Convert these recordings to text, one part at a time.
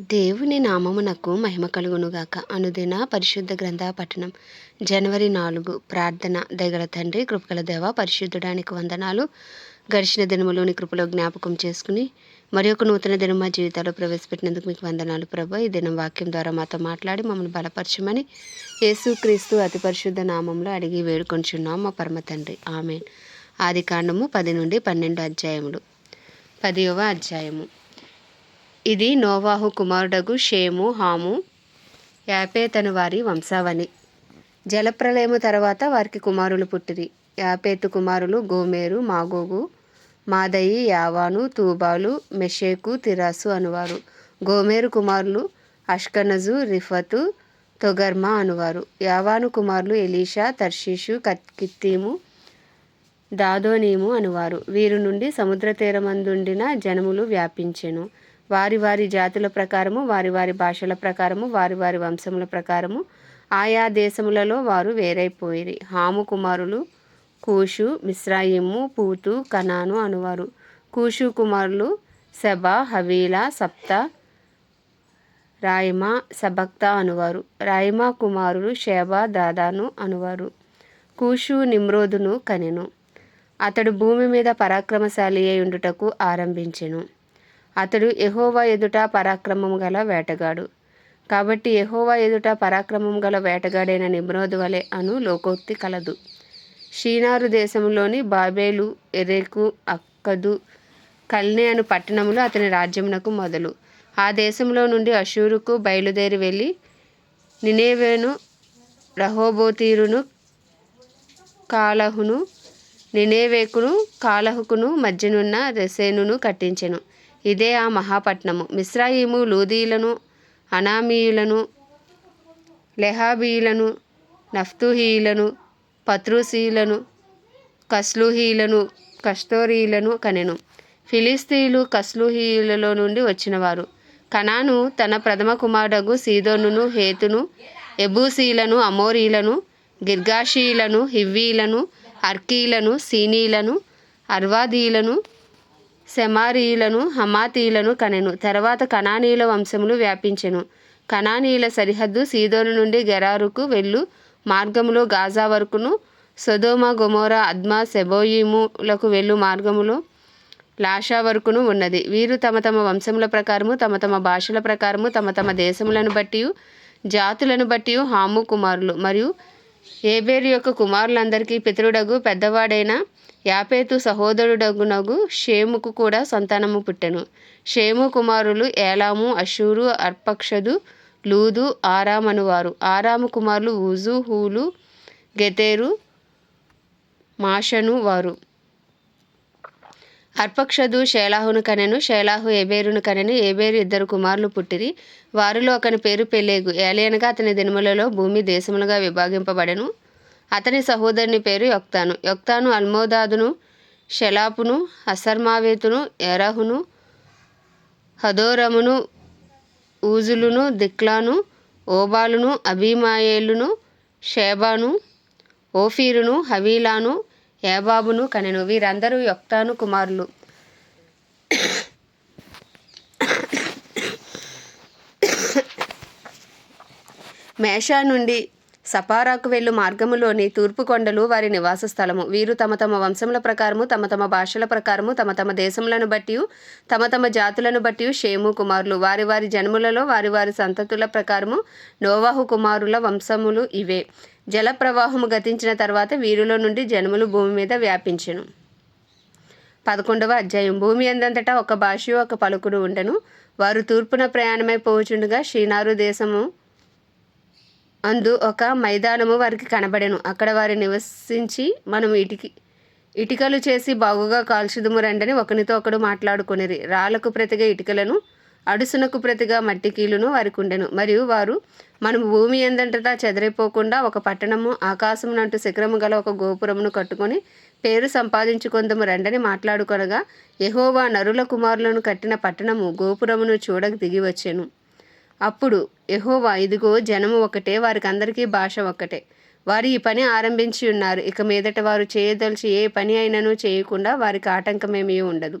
దేవుని నామమునకు మహిమ కలుగునుగాక. అనుదిన పరిశుద్ధ గ్రంథ పఠనం. జనవరి నాలుగు ప్రార్థన దగల తండ్రి కృపకల దేవ పరిశుద్ధుడానికి వందనాలు. గడిచిన దినములోని కృపలో జ్ఞాపకం చేసుకుని మరి ఒక నూతన దినం మా జీవితాల్లో ప్రవేశపెట్టినందుకు మీకు వందనాలు ప్రభా. ఈ దినం వాక్యం ద్వారా మాతో మాట్లాడి మమ్మల్ని బలపరచమని యేసుక్రీస్తు అతి పరిశుద్ధ నామంలో అడిగి వేడుకొంచున్నాం మా పరమ తండ్రి. ఆమె ఆది కాండము పది నుండి పన్నెండు అధ్యాయములు. పదియవ అధ్యాయము. ఇది నోవాహు కుమారుడగు షేము హాము యాపేతను వారి వంశావని. జలప్రలయము తర్వాత వారికి కుమారులు పుట్టిరి. యాపేతు కుమారులు గోమేరు మాగోగు మాదయి యావాను తూబాలు మెషేకు తిరాసు అనువారు. గోమేరు కుమారులు అష్కనజు రిఫతు తొగర్మా అనువారు. యావాను కుమారులు ఎలీషా తర్షీషు కిత్తీము దాదోనీము అనువారు. వీరి నుండి సముద్ర తీరమందుండిన జనములు వ్యాపించెను. వారి వారి జాతుల ప్రకారము వారి వారి భాషల ప్రకారము వారి వారి వంశముల ప్రకారము. ఆయా దేశములలో వారు వేరైపోయిరి. హాము కుమారులు కూషు మిశ్రాయిము పూతు కనాను అనువారు. కూషు కుమారులు సెబా హవీల సప్త రాయిమా సబక్త అనువారు. రాయిమా కుమారులు షేబ దాదాను అనువారు. కూషు నిమ్రోదును కనెను. అతడు భూమి మీద పరాక్రమశాలి అయి ఉండుటకు ఆరంభించెను. అతడు ఎహోవా ఎదుట పరాక్రమం గల వేటగాడు. కాబట్టి ఎహోవా ఎదుట పరాక్రమం గల వేటగాడైన నిమ్రోదు వలె అను లోకోక్తి కలదు. షీనారు దేశంలోని బాబేలు ఎరేకు అక్కదు కల్నే అను పట్టణములు అతని రాజ్యమునకు మొదలు. ఆ దేశంలో నుండి అషూరుకు బయలుదేరి వెళ్ళి నినేవేను రహోబోతీరును కాలహును నినేవేకును కాలహుకును మధ్యనున్న రెసేనును కట్టించెను. ఇదే ఆ మహాపట్నము. మిశ్రాయిము లూదీలను అనామీయులను లెహాబీలను నఫ్తుహీలను పత్రుసీలను కస్లుహీలను కస్తోరీలను కనెను. ఫిలిస్తీయులు కస్లుహీయులలో నుండి వచ్చినవారు. కనాను తన ప్రథమ కుమారుడగు సీదోనును హేతును ఎబూసీలను అమోరీలను గిర్గాషీలను హివ్వీలను అర్కీలను సీనీలను అర్వాదీలను సెమారీలను హమాతీలను కనెను. తర్వాత కణానీయుల వంశములు వ్యాపించెను. కణానీయుల సరిహద్దు సీదోను నుండి గెరారుకు వెళ్ళు. మార్గములో గాజా వరకును సొదోమ గొమోరా అద్మా సెబోయిములకు వెళ్ళు మార్గములో లాషా వరకును ఉన్నది. వీరు తమ తమ వంశముల ప్రకారము తమ తమ భాషల ప్రకారము తమ తమ దేశములను బట్టి జాతులను బట్టి హాము కుమారులు. మరియు ఏబేరు యొక్క కుమారులందరికీ పితరుడగు పెద్దవాడైన యాపేతు సహోదరుడగునగు షేముకు కూడా సంతానము పుట్టెను. షేము కుమారులు ఏలాము అషూరు అర్పక్షదు లూదు ఆరాం అనువారు. ఆరాము కుమారులు ఊజు హూలు గెతేరు మాషను వారు. అర్పక్షదు షేలాహును కనెను షేలాహు ఏబేరును కనెను ఏబేరు ఇద్దరు కుమారులు పుట్టిరి. వారిలో ఒకని పేరు పెలేగు ఏలయనగా అతని దినములలో భూమి దేశములుగా విభాగింపబడెను. అతని సహోదరుని పేరు యొక్తాను. యొక్తాను అల్మోదాదును షెలాపును అసర్మావేతును ఎరహును హదోరమును ఊజులును దిక్లాను ఓబాలును అభిమాయేలును షేబాను ఓఫీరును హవీలాను ఏబాబును కనెను వీరందరూ యొక్తాను కుమారులు. మేషా నుండి సపారాకు వెళ్ళు మార్గములోని తూర్పు కొండలు వారి నివాస స్థలము. వీరు తమ తమ వంశముల ప్రకారము తమ తమ భాషల ప్రకారము తమ తమ దేశములను బట్టి తమ తమ జాతులను బట్టి షేము కుమారులు. వారి వారి జన్ములలో వారి వారి సంతతుల ప్రకారము నోవాహు కుమారుల వంశములు ఇవే. జల ప్రవాహము గతించిన తర్వాత వీరిలో నుండి జన్ములు భూమి మీద వ్యాపించెను. పదకొండవ అధ్యాయం. భూమి అందంతటా ఒక భాష ఒక పలుకుడు ఉండను. వారు తూర్పున ప్రయాణమై పోచుండగా షీనారు దేశము అందు ఒక మైదానము వారికి కనబడెను. అక్కడ వారు నివసించి మనం ఇటికి ఇటుకలు చేసి బాగుగా కాల్చుదుము రండని ఒకనితో ఒకడు మాట్లాడుకునేది రాళ్ళకు ప్రతిగా ఇటుకలను అడుసునకు ప్రతిగా మట్టి కీలును వారికి ఉండెను మరియు వారు మనం భూమి ఎందంటతా చెదరైపోకుండా ఒక పట్టణము ఆకాశం నంటు శిఖరము గల ఒక గోపురమును కట్టుకొని పేరు సంపాదించుకుందము రండని మాట్లాడుకొనగా యహోవా నరుల కుమారులను కట్టిన పట్టణము గోపురమును చూడక దిగి వచ్చాను అప్పుడు యహోవా ఇదిగో జనము ఒకటే వారికి అందరికీ భాష ఒక్కటే. వారు ఈ పని ఆరంభించి ఉన్నారు. ఇక మీదట వారు చేయదలిచి ఏ పని అయినను చేయకుండా వారికి ఆటంకమేమీ ఉండదు.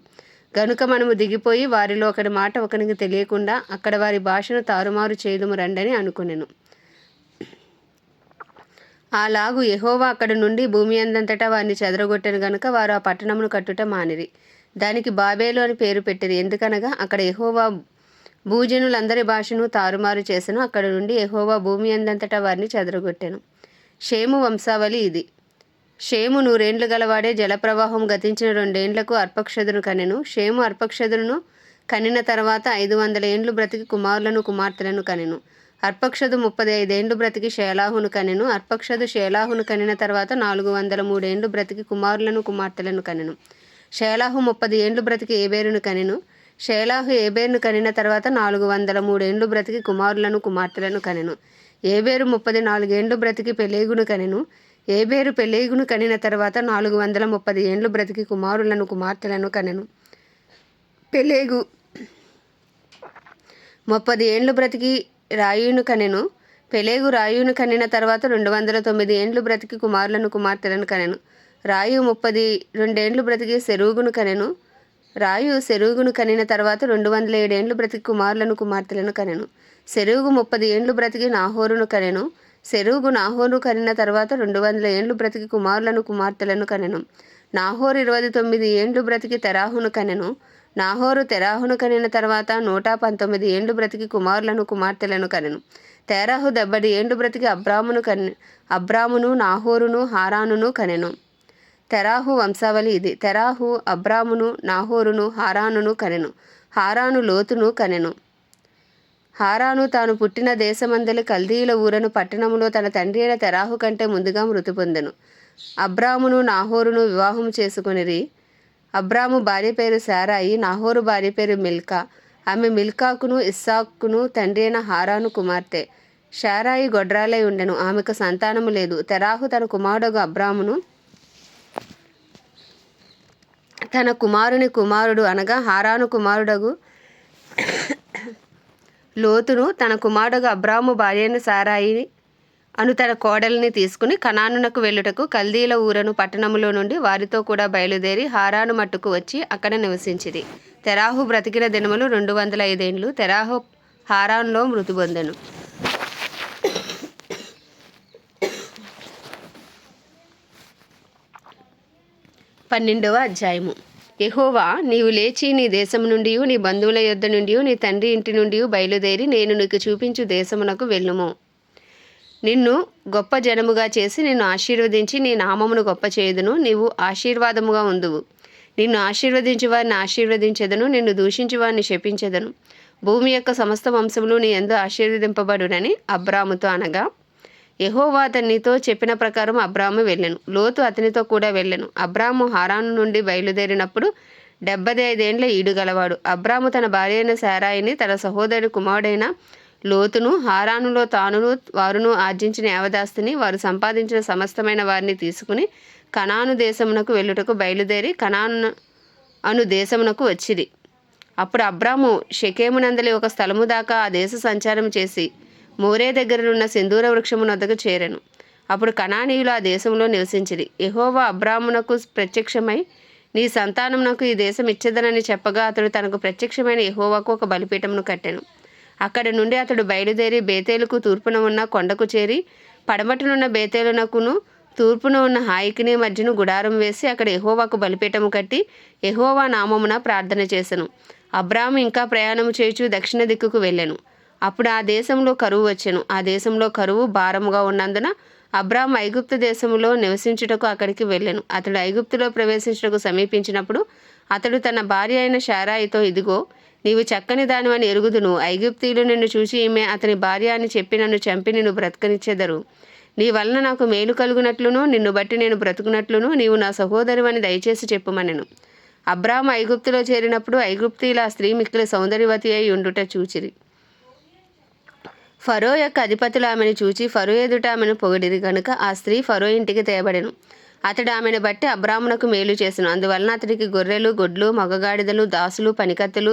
గనుక మనము దిగిపోయి వారిలో ఒకరి మాట ఒకరికి తెలియకుండా అక్కడ వారి భాషను తారుమారు చేయదుము రండని అనుకునేను. అలాగు ఎహోవా అక్కడ నుండి భూమి అందంతటా వారిని చెదరగొట్టను గనుక వారు ఆ పట్టణమును కట్టుట మానిరి. దానికి బాబేలు అని పేరు పెట్టిరి. ఎందుకనగా అక్కడ ఎహోవా భూజనులందరి భాషను తారుమారు చేసెను. అక్కడ నుండి ఎహోవా భూమి అందంతటా వారిని చెదరగొట్టెను. షేము వంశావళి ఇది. షేము నూరేండ్లు గలవాడే జలప్రవాహం గతించిన రెండేండ్లకు అర్పక్షదును కనెను. షేము అర్పక్షదును కనిన తర్వాత ఐదు వందల ఏండ్లు బ్రతికి కుమారులను కుమార్తెలను కనెను. అర్పక్షదు ముప్పది ఐదేండ్లు బ్రతికి శేలాహును కనెను. అర్పక్షదు శేలాహును కనిన తర్వాత నాలుగు వందల మూడేండ్లు బ్రతికి కుమారులను కుమార్తెలను కనెను. శేలాహు ముప్పది ఏండ్లు బ్రతికి ఏబేరును కనెను. షేలాహు ఏబేరును కనిన తర్వాత నాలుగు వందల మూడేండ్లు బ్రతికి కుమారులను కుమార్తెలను కనెను. ఏబేరు ముప్పది నాలుగేండ్లు బ్రతికి పెలేగును కనెను. ఏబేరు పెలేగును కనిన తర్వాత నాలుగు వందల ముప్పది ఏండ్లు బ్రతికి కుమారులను కుమార్తెలను కనెను. పెలేగు ముప్పది ఏండ్లు బ్రతికి రాయును కనెను. పెలేగు రాయును కనిన తర్వాత రెండు వందల తొమ్మిది ఏండ్లు బ్రతికి కుమారులను కుమార్తెలను కనెను. రాయు ముప్పది రెండేండ్లు బ్రతికి సెరుగును కనెను. రాయు సెరుగును కనిన తర్వాత రెండు వందల ఏడేండ్లు బ్రతికి కుమారులను కుమార్తెలను కనెను. సెరుగు ముప్పది ఏండ్లు బ్రతికి నాహోరును కనెను. సెరుగు నాహోరు కనిన తర్వాత రెండు వందల ఏండ్లు బ్రతికి కుమారులను కుమార్తెలను కనెను. నాహోరు ఇరవై తొమ్మిది ఏండ్లు బ్రతికి తెరాహును కనెను. నాహోరు తెరాహును కనిన తర్వాత నూట పంతొమ్మిది ఏండ్లు బ్రతికి కుమారులను కుమార్తెలను కనెను. తెరాహు దెబ్బడి ఏండ్లు బ్రతికి అబ్రామును కనె అబ్రామును నాహోరును హారానును కనెను. తెరాహు వంశావళి ఇది. తెరాహు అబ్రామును నాహోరును హారానును కనెను. హారాను లోతును కనెను. హారాను తాను పుట్టిన దేశమందలి కల్దీయుల ఊరను పట్టణములో తన తండ్రి అయిన తెరాహు కంటే ముందుగా మృతి పొందెను. అబ్రామును నాహోరును వివాహం చేసుకునిరి. అబ్రాము భార్య పేరు శారాయి నాహోరు భార్య పేరు మిల్కా. ఆమె మిల్కాకును ఇస్సాకును తండ్రి అయిన హారాను కుమార్తె. షారాయి గొడ్రాలై ఉండెను. ఆమెకు సంతానము లేదు. తెరాహు తన కుమారుడు అబ్రామును తన కుమారుని కుమారుడు అనగా హారాను కుమారుడగు లోతును తన కుమారుడు అబ్రాము భార్యను సారాయిని అను తన కోడలిని తీసుకుని కనానునకు వెళ్ళుటకు కల్దీల ఊరను పట్టణములో నుండి వారితో కూడా బయలుదేరి హారాను మట్టుకు వచ్చి అక్కడ నివసించింది తెరాహు బ్రతికిన దినములు రెండు వందల ఐదేండ్లు. తెరాహు హారాన్లో మృతి పొందెను. పన్నెండవ అధ్యాయము. యహోవా నీవు లేచి నీ దేశము నుండి నీ బంధువుల యొద్ద నుండి నీ తండ్రి ఇంటి నుండి బయలుదేరి నేను నీకు చూపించు దేశమునకు వెళ్ళుము. నిన్ను గొప్ప జనముగా చేసి నిన్ను ఆశీర్వదించి నీ నామమును గొప్ప చేయుదును నీవు ఆశీర్వాదముగా ఉందువు. నిన్ను ఆశీర్వదించి వారిని ఆశీర్వదించెదను నిన్ను దూషించి వారిని శపించెదను. భూమి యొక్క సమస్త వంశములు నీ ఎందు ఆశీర్వదింపబడునని అబ్రాముతో అనగా యహోవా అతనితో చెప్పిన ప్రకారం అబ్రాము వెళ్ళెను. లోతు అతనితో కూడా వెళ్ళెను. అబ్రాము హారాను నుండి బయలుదేరినప్పుడు డెబ్బై ఐదేండ్ల ఈడుగలవాడు. అబ్రాము తన భార్య అయిన శారాయిని తన సహోదరుడి కుమారుడైన లోతును హారానులో తానును వారును ఆర్జించిన యావదాస్తిని వారు సంపాదించిన సమస్తమైన వారిని తీసుకుని కనాను దేశమునకు వెళ్ళుటకు బయలుదేరి కనాను అను దేశమునకు వచ్చిరి. అప్పుడు అబ్రాము షకేమునందలి ఒక స్థలము దాకా ఆ దేశ సంచారం చేసి మోరే దగ్గరనున్న సింధూర వృక్షము నొద్దకు చేరెను. అప్పుడు కణానీయులు ఆ దేశంలో నివసించిరి. యహోవా అబ్రాహ్మునకు ప్రత్యక్షమై నీ సంతానమునకు ఈ దేశం ఇచ్చేదనని చెప్పగా అతడు తనకు ప్రత్యక్షమైన యహోవాకు ఒక బలిపీఠమును కట్టెను. అక్కడి నుండి అతడు బయలుదేరి బేతేలుకు తూర్పున ఉన్న కొండకు చేరి పడమటనున్న బేతేలునకును తూర్పున ఉన్న హాయికిని మధ్యను గుడారం వేసి అక్కడ ఎహోవాకు బలిపీఠము కట్టి ఎహోవా నామమున ప్రార్థన చేసెను. అబ్రాము ఇంకా ప్రయాణము చేయుచు దక్షిణ దిక్కుకు వెళ్ళెను. అప్పుడు ఆ దేశంలో కరువు వచ్చెను. ఆ దేశంలో కరువు భారముగా ఉన్నందున అబ్రామ్ ఐగుప్తు దేశంలో నివసించుటకు అక్కడికి వెళ్ళెను. అతడు ఐగుప్తులో ప్రవేశించుటకు సమీపించినప్పుడు అతడు తన భార్య అయిన షారాయితో ఇదిగో నీవు చక్కని దానివని ఎరుగుదును. ఐగుప్తీయులు నిన్ను చూసి ఈమె అతని భార్య అని చెప్పి నన్ను చంపి నిన్ను బ్రతకనిచ్చెదరు. నీ వలన నాకు మేలు కలుగునట్లును నిన్ను బట్టి నేను బ్రతుకునట్లును నీవు నా సహోదరివని దయచేసి చెప్పుమనెను. అబ్రామ్ ఐగుప్తులో చేరినప్పుడు ఐగుప్తీయుల ఆ స్త్రీ మిక్కిలి సౌందర్యవతి అయి ఉండుట చూచిరి. ఫరో యొక్క అధిపతులు ఆమెను చూచి ఫరో ఎదుట ఆమెను పొగిడిది కనుక ఆ స్త్రీ ఫరో ఇంటికి తేబడెను. అతడు ఆమెను బట్టి అబ్రాహ్మణకు మేలు చేసిన. అందువలన అతడికి గొర్రెలు గొడ్లు మగగాడిదలు దాసులు పనికత్తులు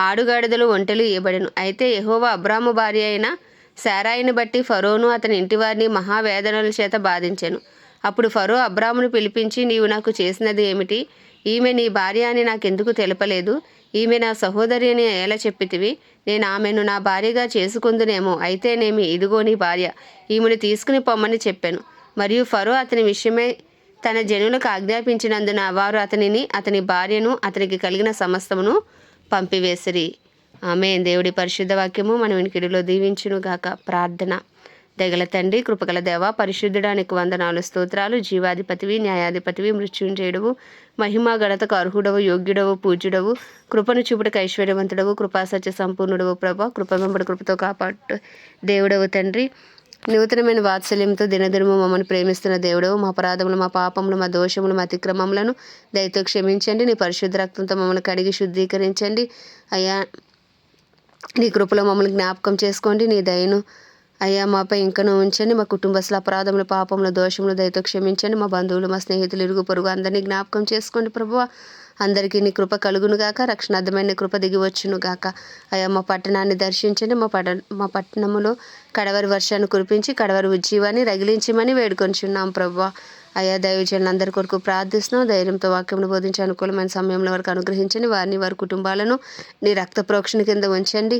ఆడుగాడిదలు ఒంటెలు ఇవ్వబడెను అయితే యెహోవా అబ్రాహ్మ భార్య అయిన శారాయిని బట్టి ఫరోను అతని ఇంటివారిని మహావేదనల చేత బాధించెను. అప్పుడు ఫరో అబ్రామును పిలిపించి నీవు నాకు చేసినది ఏమిటి? ఈమె నీ భార్య అని నాకెందుకు తెలపలేదు? ఈమె నా సహోదరి అని ఎలా చెప్పితివి? నేను ఆమెను నా భార్యగా చేసుకుందునేమో అయితేనేమి? ఇదిగో నీ భార్య ఈమెను తీసుకుని పొమ్మని చెప్పాను. మరియు ఫరో అతని విషయమై తన జనులకు ఆజ్ఞాపించినందున వారు అతనిని అతని భార్యను అతనికి కలిగిన సమస్తమును పంపివేసిరి. ఆమె దేవుడి పరిశుద్ధ వాక్యము మనం ఇంకిడిలో దీవించును గాక ప్రార్థన. దగల తండ్రి కృపగల దేవ పరిశుద్ధుడానికి వందనాలు స్తోత్రాలు. జీవాధిపతివి న్యాయాధిపతివి మృత్యుంజయుడవు మహిమా గణతకు అర్హుడవు యోగ్యుడవు పూజ్యుడవు. కృపను చూపుటకు ఐశ్వర్యవంతుడవు. కృపాసత్య సంపూర్ణుడవు ప్రభ. కృప వెంబడి కృపతో కాపాడు దేవుడవు తండ్రి. నూతనమైన వాత్సల్యంతో దినదినము మమ్మల్ని ప్రేమిస్తున్న దేవుడవు. మా అపరాధములు మా పాపములు మా దోషములు మా అతిక్రమములను దయతో క్షమించండి. నీ పరిశుద్ధ రక్తంతో మమ్మల్ని కడిగి శుద్ధీకరించండి. అయ్యా నీ కృపలో మమ్మల్ని జ్ఞాపకం చేసుకోండి. నీ దయను అయ్యా మాపై ఇంకనూ ఉంచండి. మా కుటుంబస్తుల అపరాధములు పాపములు దోషములు దయతో క్షమించండి. మా బంధువులు మా స్నేహితులు ఇరుగు పొరుగు అందరినీ జ్ఞాపకం చేసుకోండి ప్రభువ. అందరికీ నీ కృప కలుగును గాక రక్షణార్థమైన కృప దిగి వచ్చును గాక. అయ్యా మా పట్టణాన్ని దర్శించండి. మా పట మా పట్టణములో కడవరి వర్షాన్ని కురిపించి కడవరి ఉజ్జీవాన్ని రగిలించమని వేడుకొంచున్నాం ప్రభు అయ్యా దైవజనులందరి కొరకు ప్రార్థిస్తున్నాం. ధైర్యంతో వాక్యమును బోధించే అనుకూలమైన సమయంలో వరకు అనుగ్రహించండి. వారిని వారి కుటుంబాలను నీ రక్త ప్రోక్షణ కింద ఉంచండి.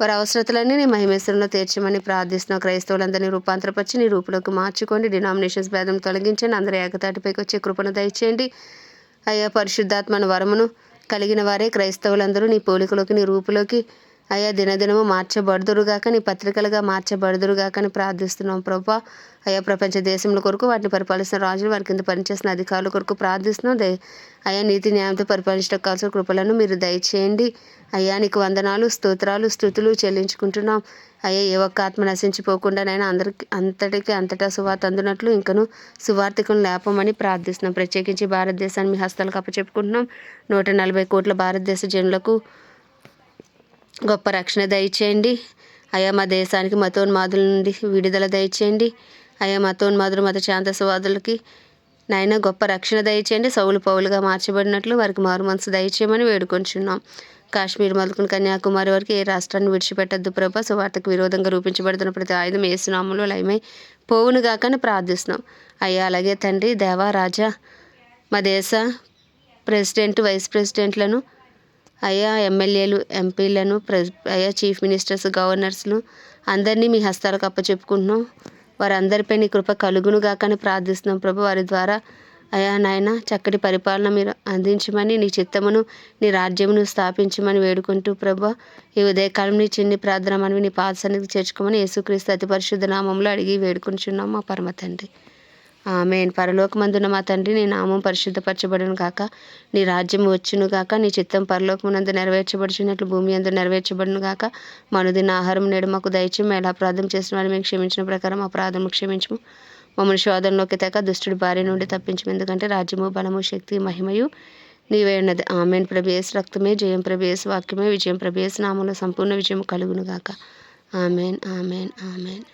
వారి అవసరతలన్నీ నీ మహిమేశ్వరంలో తీర్చమని ప్రార్థిస్తున్నావు క్రైస్తవులందరినీ రూపాంతరపరిచి నీ రూపులోకి మార్చుకోండి. డినామినేషన్స్ భేదం తొలగించండి. అందరూ ఏకతాటిపైకి వచ్చే కృపను దయచేయండి. అయ్యా పరిశుద్ధాత్మను వరమును కలిగిన వారే క్రైస్తవులందరూ నీ పోలికలోకి నీ రూపులోకి అయ్యా దినదినము మార్చబడుదురుగాక నీ పత్రికలుగా మార్చబడుదురుగాక అని ప్రార్థిస్తున్నాం ప్రభా. అయ్యా ప్రపంచ దేశముల కొరకు వాటిని పరిపాలిస్తున్న రాజులు వారి కింద పనిచేస్తున్న అధికారుల కొరకు ప్రార్థిస్తున్నాం దయ. అయ్యా నీతి న్యాయంతో పరిపాలించడం కావాల్సిన కృపలను మీరు దయచేయండి. అయ్యా నీకు వందనాలు స్తోత్రాలు స్థుతులు చెల్లించుకుంటున్నాం. అయ్యా ఏ ఒక్క ఆత్మ నశించిపోకుండానైనా అందరికి అంతటికి అంతటా సువార్త అందునట్లు ఇంకను సువార్థికులను లేపమని ప్రార్థిస్తున్నాం. ప్రత్యేకించి భారతదేశాన్ని మీ హస్తాలకు అప్పచెప్పుకుంటున్నాం. నూట నలభై కోట్ల భారతదేశ జనులకు గొప్ప రక్షణ దయచేయండి. అయా మా దేశానికి మతోన్మాదుల నుండి విడుదల దయచేయండి. అయా మతోన్మాదులు మత శాంతసవాదులకి నాయన గొప్ప రక్షణ దయచేయండి. సౌలు పౌలుగా మార్చబడినట్లు వారికి మారు మనసు దయచేయమని వేడుకొంచున్నాం. కాశ్మీర్ మొదలుకుని కన్యాకుమారి వరకు ఏ రాష్ట్రాన్ని విడిచిపెట్టద్దు ప్రభా. సువార్తకు విరోధంగా రూపించబడుతున్న ప్రతి ఆయుధం ఏసునామంలో లయమై పోవును గాకని ప్రార్థిస్తున్నాం. అయ్యా అలాగే తండ్రి దేవా రాజా మా దేశ ప్రెసిడెంట్ వైస్ ప్రెసిడెంట్లను అయ్యా ఎమ్మెల్యేలు ఎంపీలను ప్రె అయ్యా చీఫ్ మినిస్టర్స్ గవర్నర్స్ను అందరినీ మీ హస్తాలకు అప్పచెప్పుకుంటున్నాం. వారందరిపై నీ కృప కలుగును గాకని ప్రార్థిస్తున్నాం ప్రభు. వారి ద్వారా అయా నాయన చక్కటి పరిపాలన మీరు అందించమని నీ చిత్తమును నీ రాజ్యమును స్థాపించమని వేడుకుంటూ ప్రభు ఈ ఉదయకాలం నీ చిన్ని ప్రార్థన మనవి నీ పాద సన్నిధికి చేర్చుకోమని యేసుక్రీస్తు అతి పరిశుద్ధ నామంలో అడిగి వేడుకుంటున్నాం మా పరమ తండ్రి. ఆమెన్. పరలోకమందున మా తండ్రి నీ నామం పరిశుద్ధపరచబడును కాక నీ రాజ్యం వచ్చును కాక నీ చిత్తం పరలోకమునందు నెరవేర్చబడుచున్నట్లు భూమి అందు నెరవేర్చబడును కాక మనుదిన ఆహారం నేడు మాకు దయచి ఎలా అపరాధం చేసిన వారిని మేము క్షమించిన ప్రకారం అపరాధం క్షమించము. మమ్మల్ని శోధనలోకి తెక దుష్టుడి భార్య నుండి తప్పించము. ఎందుకంటే రాజ్యము బలము శక్తి మహిమయు నీవే ఉన్నది. ఆమెన్. ప్రభేస్ రక్తమే జయం ప్రభేస్ వాక్యమే విజయం ప్రభేస్ నామంలో సంపూర్ణ విజయం కలుగును గాక. ఆమెన్. ఆమెన్. ఆమెన్.